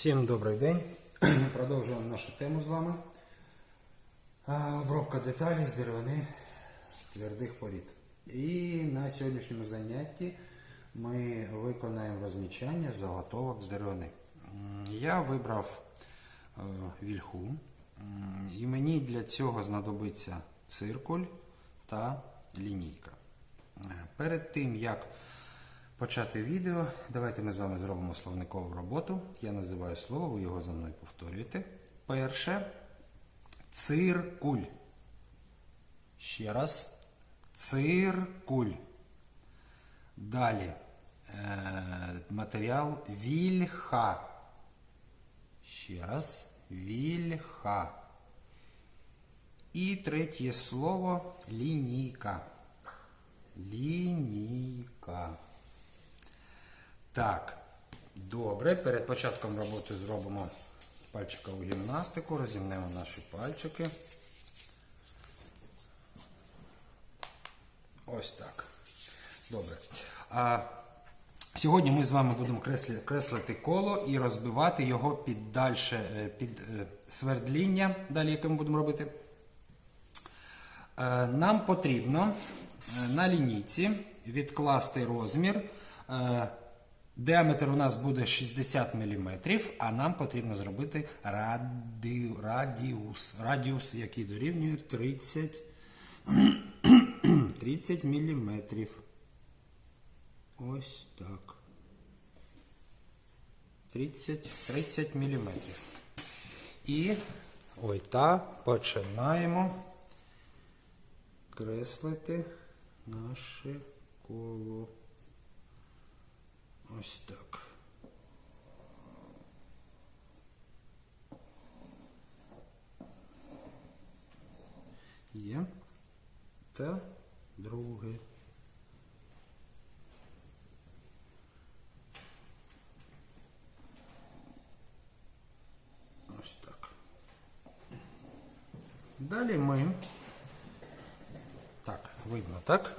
Всім добрий день. Продовжуємо нашу тему з вами. Обробка деталей з деревини твердих порід. І на сьогоднішньому занятті ми виконаємо розмічання заготовок з деревини. Я вибрав е, вільху, і мені для цього знадобиться циркуль та лінійка. Е, Перед тим як почати відео, давайте ми з вами зробимо словникову роботу. Я називаю слово, ви його за мною повторюєте. Перше циркуль. Ще раз. Циркуль. Далі е, матеріал вільха. Ще раз. Вільха. І третє слово лінійка. Лінійка. Так, добре. Перед початком роботи зробимо пальчикову гімнастику, розімнемо наші пальчики. Ось так. Добре. А, сьогодні ми з вами будемо креслити коло і розбивати його під дальше, е, під е, свердління, далі яке ми будемо робити. Е, Нам потрібно на лінійці відкласти розмір. Діаметр у нас буде 60 мм, а нам потрібно зробити раді, радіус, радіус, який дорівнює 30, 30 мм. Ось так. 30, 30 мм. І ой, та починаємо креслити наше коло. Ось так. Є. Та друге. Ось так. Далі ми. Так, видно, так?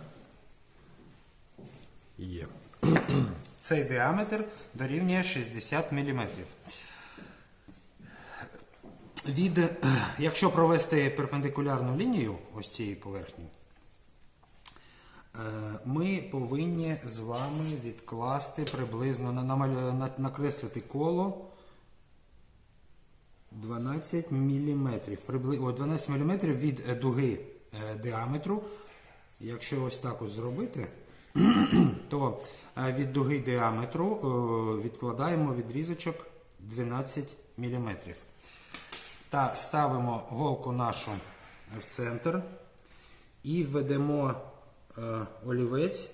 Є. Цей діаметр дорівнює 60 мм. Від, е, якщо провести перпендикулярну лінію ось цієї поверхні, е, ми повинні з вами відкласти приблизно накреслити коло 12 мм. О, 12 мм від е, дуги діаметру. Якщо ось так ось зробити, то е, від дуги діаметру е, відкладаємо відрізочок 12 мм. Та ставимо голку нашу в центр і введемо е, олівець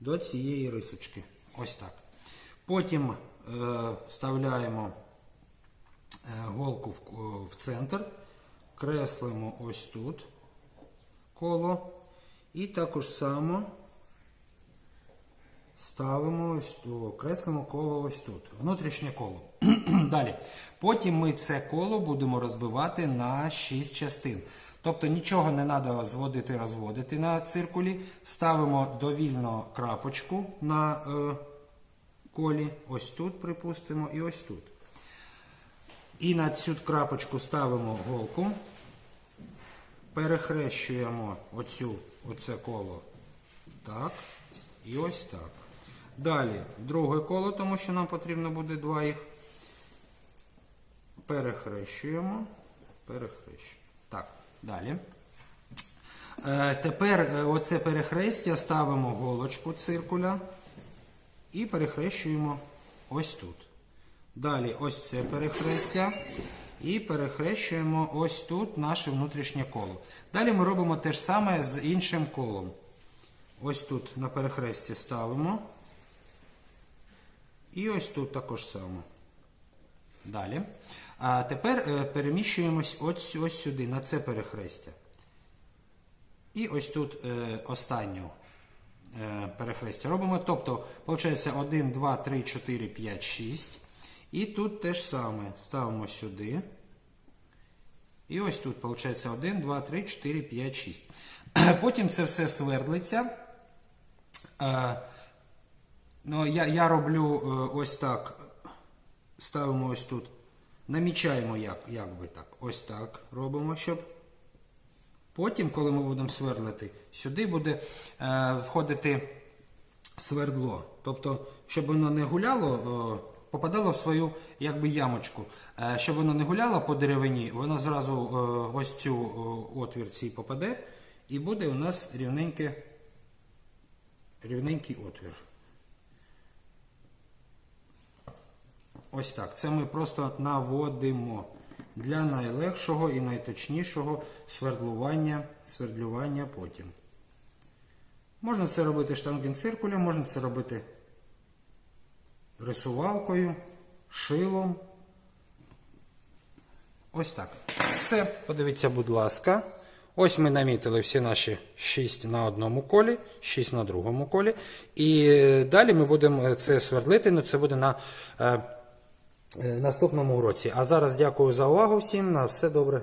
до цієї рисочки. Ось так. Потім вставляємо голку в центр, креслимо ось тут коло. І також само ставимо ось тут, креслимо коло ось тут. Внутрішнє коло. Далі. Потім ми це коло будемо розбивати на 6 частин. Тобто нічого не треба зводити, розводити на циркулі. Ставимо довільно крапочку на е, колі. Ось тут, припустимо, і ось тут. І на цю крапочку ставимо голку перехрещуємо оцю, оце коло так. І ось так. Далі друге коло, тому що нам потрібно буде два їх. Перехрещуємо. Перехрещуємо. Так, далі. Е, тепер е, оце перехрестя ставимо голочку циркуля і перехрещуємо ось тут. Далі ось це перехрестя. І перехрещуємо ось тут наше внутрішнє коло. Далі ми робимо те ж саме з іншим колом. Ось тут на перехресті ставимо. І ось тут також само. Далі. А тепер е, переміщуємось ось, ось сюди, на це перехрестя. І ось тут е, останнє е, перехрестя робимо. Тобто, виходить 1, 2, 3, 4, 5, 6. І тут те ж саме. Ставимо сюди. І ось тут, виходить, 1, 2, 3, 4, 5, 6. Потім це все свердлиться. Е, ну, я, я роблю е, ось так ставимо ось тут. Намічаємо як, як би так. Ось так робимо, щоб потім, коли ми будемо сверлити, сюди буде е, входити свердло. Тобто, щоб воно не гуляло, попадало в свою якби ямочку. Е, щоб воно не гуляло по деревині, воно зразу е, ось цю о, отвір цей попаде, і буде у нас рівненьке, рівненький отвір. Ось так. Це ми просто наводимо для найлегшого і найточнішого свердлування, свердлювання потім. Можна це робити штангенциркулем, можна це робити рисувалкою, шилом. Ось так. Все, подивіться, будь ласка. Ось ми намітили всі наші 6 на одному колі, 6 на другому колі. І е, далі ми будемо це свердлити, ну це буде на е, е, наступному уроці. А зараз дякую за увагу всім. На все добре.